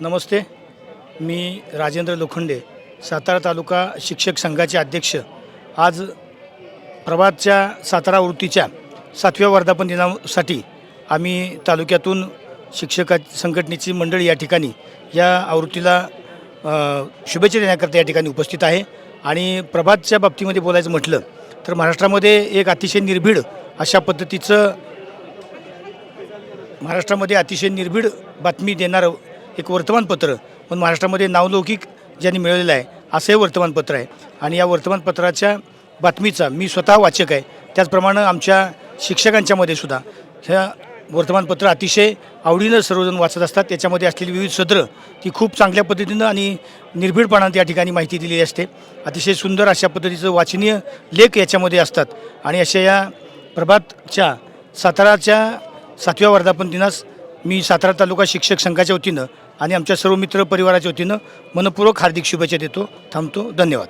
नमस्ते. मी राजेंद्र लोखंडे सातारा तालुका शिक्षक संघाचे अध्यक्ष. आज प्रभातच्या सातारा वृत्तीच्या सातव्या वर्धापन दिनासाठी आम्ही तालुक्यातून शिक्षका संघटनेची मंडळी या ठिकाणी या आवृत्तीला शुभेच्छा देण्याकरता या ठिकाणी उपस्थित आहे. आणि प्रभातच्या बाबतीमध्ये बोलायचं म्हटलं तर महाराष्ट्रामध्ये एक अतिशय निर्भीड अशा पद्धतीचं महाराष्ट्रामध्ये अतिशय निर्भीड बातमी देणारं एक वर्तमानपत्र. पण महाराष्ट्रामध्ये नावलौकिक ज्यांनी मिळवलेलं आहे असं हे वर्तमानपत्र आहे. आणि या वर्तमानपत्राच्या बातमीचा मी स्वतः वाचक आहे. त्याचप्रमाणे आमच्या शिक्षकांच्यामध्ये सुद्धा. ह्या वर्तमानपत्र अतिशय आवडीनं सर्वजण वाचत असतात. त्याच्यामध्ये असलेली विविध सदरं ती खूप चांगल्या पद्धतीनं आणि निर्भीडपणानं त्या ठिकाणी माहिती दिलेली असते. अतिशय सुंदर अशा पद्धतीचं वाचनीय लेख याच्यामध्ये असतात. आणि अशा या प्रभातच्या साताराच्या सातव्या वर्धापन दिनास मी सातारा तालुका शिक्षक संघाच्या वतीनं आणि आमच्या सर्व मित्र परिवाराच्या वतीनं मनपूर्वक हार्दिक शुभेच्छा देतो थांबतो धन्यवाद.